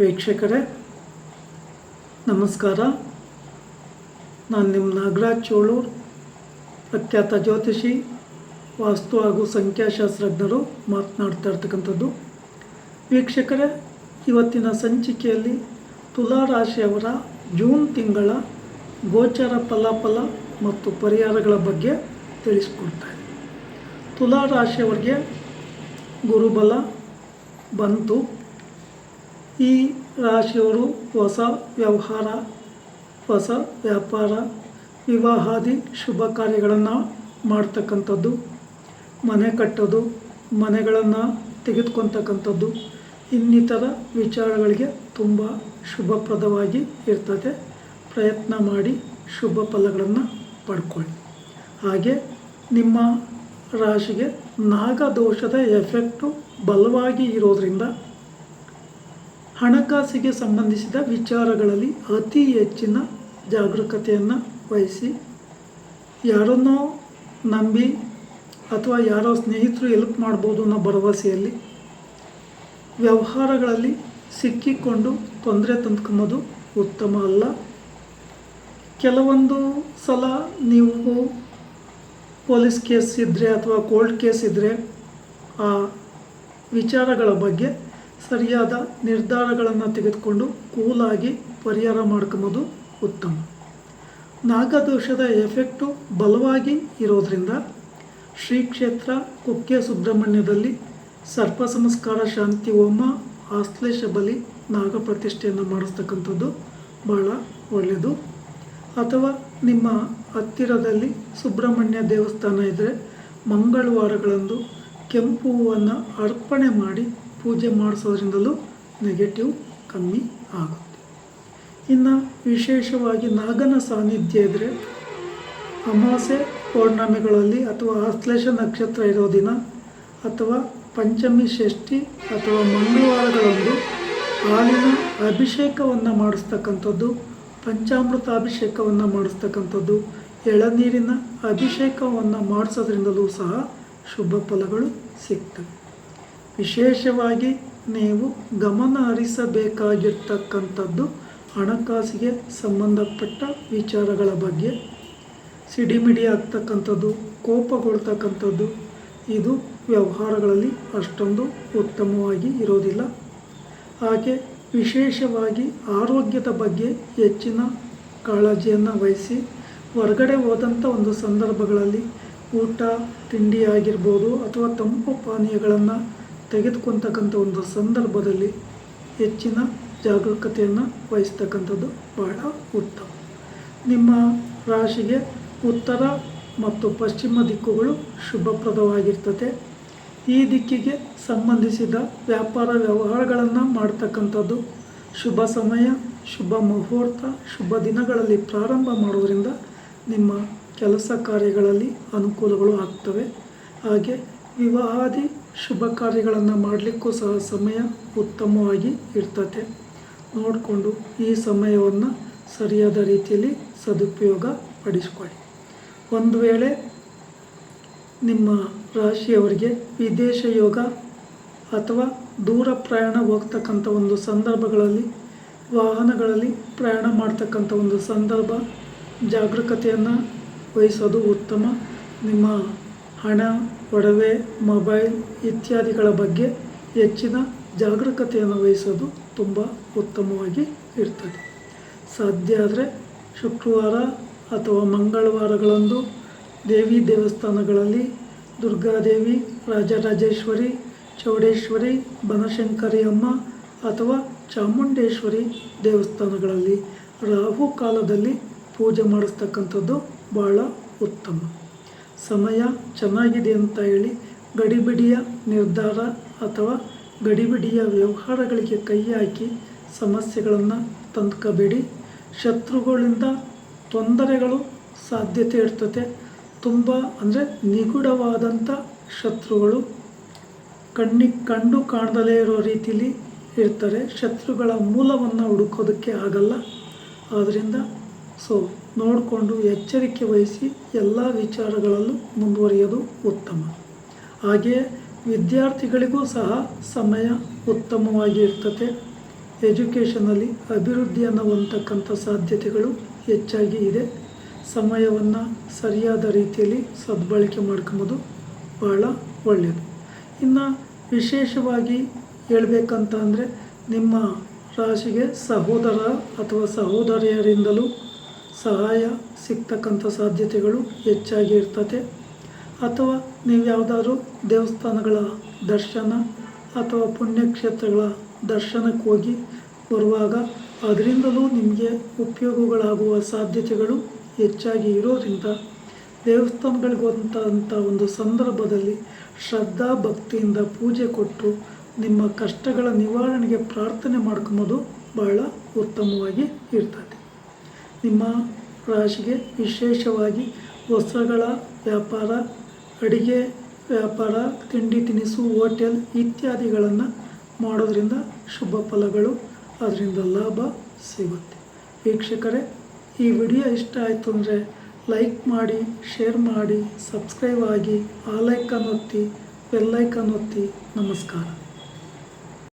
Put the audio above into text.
ವೀಕ್ಷಕರೇ, ನಮಸ್ಕಾರ. ನಾನು ನಿಮ್ಮ ನಾಗರಾಜ್ ಚೋಳೂರ್, ಪ್ರಖ್ಯಾತ ಜ್ಯೋತಿಷಿ, ವಾಸ್ತು ಹಾಗೂ ಸಂಖ್ಯಾಶಾಸ್ತ್ರಜ್ಞರು ಮಾತನಾಡ್ತಾ ಇರ್ತಕ್ಕಂಥದ್ದು. ವೀಕ್ಷಕರೇ, ಇವತ್ತಿನ ಸಂಚಿಕೆಯಲ್ಲಿ ತುಲಾ ರಾಶಿಯವರ ಜೂನ್ ತಿಂಗಳ ಗೋಚರ ಫಲಾಫಲ ಮತ್ತು ಪರಿಹಾರಗಳ ಬಗ್ಗೆ ತಿಳಿಸ್ಕೊಡ್ತಾರೆ ತುಲಾ ರಾಶಿಯವರಿಗೆ ಗುರುಬಲ ಬಂತು. ಈ ರಾಶಿಯವರು ಹೊಸ ವ್ಯವಹಾರ, ಹೊಸ ವ್ಯಾಪಾರ, ವಿವಾಹಾದಿ ಶುಭ ಕಾರ್ಯಗಳನ್ನು ಮಾಡ್ತಕ್ಕಂಥದ್ದು, ಮನೆ ಕಟ್ಟೋದು, ಮನೆಗಳನ್ನು ತೆಗೆದುಕೊತಕ್ಕಂಥದ್ದು ಇನ್ನಿತರ ವಿಚಾರಗಳಿಗೆ ತುಂಬ ಶುಭಪ್ರದವಾಗಿ ಇರ್ತದೆ. ಪ್ರಯತ್ನ ಮಾಡಿ ಶುಭ ಫಲಗಳನ್ನು ಪಡ್ಕೊಳ್ಳಿ. ಹಾಗೆ ನಿಮ್ಮ ರಾಶಿಗೆ ನಾಗದೋಷದ ಎಫೆಕ್ಟು ಬಲವಾಗಿ ಇರೋದರಿಂದ ಹಣಕಾಸಿಗೆ ಸಂಬಂಧಿಸಿದ ವಿಚಾರಗಳಲ್ಲಿ ಅತಿ ಹೆಚ್ಚಿನ ಜಾಗರೂಕತೆಯನ್ನು ವಹಿಸಿ ಯಾರನ್ನೋ ನಂಬಿ ಅಥವಾ ಯಾರೋ ಸ್ನೇಹಿತರು ಎಲ್ಪ್ ಮಾಡ್ಬೋದು ಅನ್ನೋ ಭರವಸೆಯಲ್ಲಿ ವ್ಯವಹಾರಗಳಲ್ಲಿ ಸಿಕ್ಕಿಕೊಂಡು ತೊಂದರೆ ತಂದ್ಕೊಂಬೋದು ಉತ್ತಮ ಅಲ್ಲ. ಕೆಲವೊಂದು ಸಲ ನೀವು ಪೊಲೀಸ್ ಕೇಸ್ ಇದ್ದರೆ ಅಥವಾ ಕೋರ್ಟ್ ಕೇಸ್ ಇದ್ದರೆ ಆ ವಿಚಾರಗಳ ಬಗ್ಗೆ ಸರಿಯಾದ ನಿರ್ಧಾರಗಳನ್ನು ತೆಗೆದುಕೊಂಡು ಕೂಲಾಗಿ ಪರಿಹಾರ ಮಾಡ್ಕೊಂಬೋದು ಉತ್ತಮ. ನಾಗದೋಷದ ಎಫೆಕ್ಟು ಬಲವಾಗಿ ಇರೋದರಿಂದ ಶ್ರೀ ಕ್ಷೇತ್ರ ಕುಕ್ಕೆ ಸುಬ್ರಹ್ಮಣ್ಯದಲ್ಲಿ ಸರ್ಪ ಸಂಸ್ಕಾರ ಶಾಂತಿ ಹೋಮ ಆಶ್ಲೇಷ ಬಲಿ ನಾಗ ಪ್ರತಿಷ್ಠೆಯನ್ನು ಮಾಡಿಸ್ತಕ್ಕಂಥದ್ದು ಭಾಳ ಒಳ್ಳೆಯದು. ಅಥವಾ ನಿಮ್ಮ ಹತ್ತಿರದಲ್ಲಿ ಸುಬ್ರಹ್ಮಣ್ಯ ದೇವಸ್ಥಾನ ಇದ್ದರೆ ಮಂಗಳವಾರಗಳಂದು ಕೆಂಪು ಹೂವನ್ನು ಅರ್ಪಣೆ ಮಾಡಿ ಪೂಜೆ ಮಾಡಿಸೋದ್ರಿಂದಲೂ ನೆಗೆಟಿವ್ ಕಮ್ಮಿ ಆಗುತ್ತೆ. ಇನ್ನು ವಿಶೇಷವಾಗಿ ನಾಗನ ಸಾನ್ನಿಧ್ಯ ಇದ್ದರೆ ಅಮಾಸೆ ಪೌರ್ಣಮಿಗಳಲ್ಲಿ ಅಥವಾ ಆಶ್ಲೇಷ ನಕ್ಷತ್ರ ಇರೋ ದಿನ ಅಥವಾ ಪಂಚಮಿ ಷಷ್ಠಿ ಅಥವಾ ಮಂಗಳವಾರಗಳಂದು ಹಾಲಿನ ಅಭಿಷೇಕವನ್ನು ಮಾಡಿಸ್ತಕ್ಕಂಥದ್ದು, ಪಂಚಾಮೃತ ಅಭಿಷೇಕವನ್ನು ಮಾಡಿಸ್ತಕ್ಕಂಥದ್ದು, ಎಳನೀರಿನ ಅಭಿಷೇಕವನ್ನು ಮಾಡಿಸೋದ್ರಿಂದಲೂ ಸಹ ಶುಭ ಫಲಗಳು ಸಿಗ್ತವೆ. ವಿಶೇಷವಾಗಿ ನೀವು ಗಮನ ಹರಿಸಬೇಕಾಗಿರ್ತಕ್ಕಂಥದ್ದು ಹಣಕಾಸಿಗೆ ಸಂಬಂಧಪಟ್ಟ ವಿಚಾರಗಳ ಬಗ್ಗೆ. ಸಿಡಿಮಿಡಿ ಆಗ್ತಕ್ಕಂಥದ್ದು, ಕೋಪಗೊಳ್ತಕ್ಕಂಥದ್ದು, ಇದು ವ್ಯವಹಾರಗಳಲ್ಲಿ ಅಷ್ಟೊಂದು ಉತ್ತಮವಾಗಿ ಇರೋದಿಲ್ಲ. ಹಾಗೆ ವಿಶೇಷವಾಗಿ ಆರೋಗ್ಯದ ಬಗ್ಗೆ ಹೆಚ್ಚಿನ ಕಾಳಜಿಯನ್ನು ವಹಿಸಿ ಹೊರಗಡೆ ಹೋದಂಥ ಒಂದು ಸಂದರ್ಭಗಳಲ್ಲಿ ಊಟ, ತಿಂಡಿ ಆಗಿರ್ಬೋದು ಅಥವಾ ತಂಪು ಪಾನೀಯಗಳನ್ನು ತೆಗೆದುಕೊಳ್ತಕ್ಕಂಥ ಒಂದು ಸಂದರ್ಭದಲ್ಲಿ ಹೆಚ್ಚಿನ ಜಾಗರೂಕತೆಯನ್ನು ವಹಿಸ್ತಕ್ಕಂಥದ್ದು ಬಹಳ ಉತ್ತಮ. ನಿಮ್ಮ ರಾಶಿಗೆ ಉತ್ತರ ಮತ್ತು ಪಶ್ಚಿಮ ದಿಕ್ಕುಗಳು ಶುಭಪ್ರದವಾಗಿರ್ತದೆ ಈ ದಿಕ್ಕಿಗೆ ಸಂಬಂಧಿಸಿದ ವ್ಯಾಪಾರ ವ್ಯವಹಾರಗಳನ್ನು ಮಾಡ್ತಕ್ಕಂಥದ್ದು ಶುಭ ಸಮಯ, ಶುಭ ಮುಹೂರ್ತ, ಶುಭ ದಿನಗಳಲ್ಲಿ ಪ್ರಾರಂಭ ಮಾಡೋದರಿಂದ ನಿಮ್ಮ ಕೆಲಸ ಕಾರ್ಯಗಳಲ್ಲಿ ಅನುಕೂಲಗಳು ಆಗ್ತವೆ. ಹಾಗೆ ವಿವಾಹಾದಿ ಶುಭ ಕಾರ್ಯಗಳನ್ನು ಮಾಡಲಿಕ್ಕೂ ಸಹ ಸಮಯ ಉತ್ತಮವಾಗಿ ಇರ್ತದೆ ನೋಡಿಕೊಂಡು ಈ ಸಮಯವನ್ನು ಸರಿಯಾದ ರೀತಿಯಲ್ಲಿ ಸದುಪಯೋಗ ಪಡಿಸ್ಕೊಳ್ಳಿ. ಒಂದು ವೇಳೆ ನಿಮ್ಮ ರಾಶಿಯವರಿಗೆ ವಿದೇಶ ಯೋಗ ಅಥವಾ ದೂರ ಪ್ರಯಾಣ ಹೋಗ್ತಕ್ಕಂಥ ಒಂದು ಸಂದರ್ಭಗಳಲ್ಲಿ, ವಾಹನಗಳಲ್ಲಿ ಪ್ರಯಾಣ ಮಾಡ್ತಕ್ಕಂಥ ಒಂದು ಸಂದರ್ಭ ಜಾಗರೂಕತೆಯನ್ನು ವಹಿಸೋದು ಉತ್ತಮ. ನಿಮ್ಮ ಹಣ, ಒಡವೆ, ಮೊಬೈಲ್ ಇತ್ಯಾದಿಗಳ ಬಗ್ಗೆ ಹೆಚ್ಚಿನ ಜಾಗರೂಕತೆಯನ್ನು ವಹಿಸೋದು ತುಂಬ ಉತ್ತಮವಾಗಿ ಇರ್ತದೆ. ಸಾಧ್ಯ ಆದರೆ ಶುಕ್ರವಾರ ಅಥವಾ ಮಂಗಳವಾರಗಳಂದು ದೇವಿ ದೇವಸ್ಥಾನಗಳಲ್ಲಿ ದುರ್ಗಾದೇವಿ, ರಾಜರಾಜೇಶ್ವರಿ, ಚೌಡೇಶ್ವರಿ, ಬನಶಂಕರಿ ಅಮ್ಮ ಅಥವಾ ಚಾಮುಂಡೇಶ್ವರಿ ದೇವಸ್ಥಾನಗಳಲ್ಲಿ ರಾಹು ಕಾಲದಲ್ಲಿ ಪೂಜೆ ಮಾಡಿಸ್ತಕ್ಕಂಥದ್ದು ಭಾಳ ಉತ್ತಮ. ಸಮಯ ಚೆನ್ನಾಗಿದೆ ಅಂತ ಹೇಳಿ ಗಡಿಬಿಡಿಯ ನಿರ್ಧಾರ ಅಥವಾ ಗಡಿಬಿಡಿಯ ವ್ಯವಹಾರಗಳಿಗೆ ಕೈ ಹಾಕಿ ಸಮಸ್ಯೆಗಳನ್ನು ತಂದ್ಕೋಬೇಡಿ. ಶತ್ರುಗಳಿಂದ ತೊಂದರೆಗಳು ಸಾಧ್ಯತೆ ಇರ್ತದೆ. ತುಂಬ ಅಂದರೆ ನಿಗೂಢವಾದಂಥ ಶತ್ರುಗಳು ಕಣ್ಣಿಗೆ ಕಂಡು ಕಾಣದಲೇ ಇರೋ ರೀತಿಲಿ ಇರ್ತಾರೆ. ಶತ್ರುಗಳ ಮೂಲವನ್ನು ಹುಡುಕೋದಕ್ಕೆ ಆಗಲ್ಲ. ಆದ್ದರಿಂದ ಸೊ ನೋಡಿಕೊಂಡು ಎಚ್ಚರಿಕೆ ವಹಿಸಿ ಎಲ್ಲ ವಿಚಾರಗಳಲ್ಲೂ ಮುಂದುವರಿಯೋದು ಉತ್ತಮ. ಹಾಗೆ ವಿದ್ಯಾರ್ಥಿಗಳಿಗೂ ಸಹ ಸಮಯ ಉತ್ತಮವಾಗಿ ಇರ್ತದೆ ಎಜುಕೇಷನಲ್ಲಿ ಅಭಿವೃದ್ಧಿ ಹೊಂದತಕ್ಕಂಥ ಸಾಧ್ಯತೆಗಳು ಹೆಚ್ಚಾಗಿ ಇದೆ. ಸಮಯವನ್ನು ಸರಿಯಾದ ರೀತಿಯಲ್ಲಿ ಸದ್ಬಳಕೆ ಮಾಡ್ಕೊಂಬೋದು. ಬಹಳ ಒಳ್ಳೆಯದು ಇನ್ನು ವಿಶೇಷವಾಗಿ ಹೇಳಬೇಕಂತ ಅಂದರೆ ನಿಮ್ಮ ರಾಶಿಗೆ ಸಹೋದರ ಅಥವಾ ಸಹೋದರಿಯರಿಂದಲೂ ಸಹಾಯ ಸಿಗ್ತಕ್ಕಂಥ ಸಾಧ್ಯತೆಗಳು ಹೆಚ್ಚಾಗಿ ಇರ್ತದೆ ಅಥವಾ ನೀವು ಯಾವುದಾದ್ರೂ ದೇವಸ್ಥಾನಗಳ ದರ್ಶನ ಅಥವಾ ಪುಣ್ಯಕ್ಷೇತ್ರಗಳ ದರ್ಶನಕ್ಕೆ ಹೋಗಿ ಬರುವಾಗ ಅದರಿಂದಲೂ ನಿಮಗೆ ಉಪಯೋಗಗಳಾಗುವ ಸಾಧ್ಯತೆಗಳು ಹೆಚ್ಚಾಗಿ ಇರೋದ್ರಿಂದ ದೇವಸ್ಥಾನಗಳಿಗೆ ಹೋದಂಥ ಒಂದು ಸಂದರ್ಭದಲ್ಲಿ ಶ್ರದ್ಧಾ ಭಕ್ತಿಯಿಂದ ಪೂಜೆ ಕೊಟ್ಟು ನಿಮ್ಮ ಕಷ್ಟಗಳ ನಿವಾರಣೆಗೆ ಪ್ರಾರ್ಥನೆ ಮಾಡ್ಕೊಂಬೋದು ಬಹಳ ಉತ್ತಮವಾಗಿ ಇರ್ತದೆ. ನಿಮ್ಮ ರಾಶಿಗೆ ವಿಶೇಷವಾಗಿ ವಸ್ತ್ರಗಳ ವ್ಯಾಪಾರ, ಅಡಿಗೆ ವ್ಯಾಪಾರ, ತಿಂಡಿ ತಿನಿಸು, ಹೋಟೆಲ್ ಇತ್ಯಾದಿಗಳನ್ನು ಮಾಡೋದರಿಂದ ಶುಭ ಫಲಗಳು. ಅದರಿಂದ ಲಾಭ ಸಿಗುತ್ತೆ. ವೀಕ್ಷಕರೇ, ಈ ವಿಡಿಯೋ ಇಷ್ಟ ಆಯಿತು ಅಂದರೆ ಲೈಕ್ ಮಾಡಿ, ಶೇರ್ ಮಾಡಿ, ಸಬ್ಸ್ಕ್ರೈಬ್ ಆಗಿ ಆಲೈಕನ್ ಒತ್ತಿ ಬೆಲ್ಲೈಕನ್ ಒತ್ತಿ. ನಮಸ್ಕಾರ.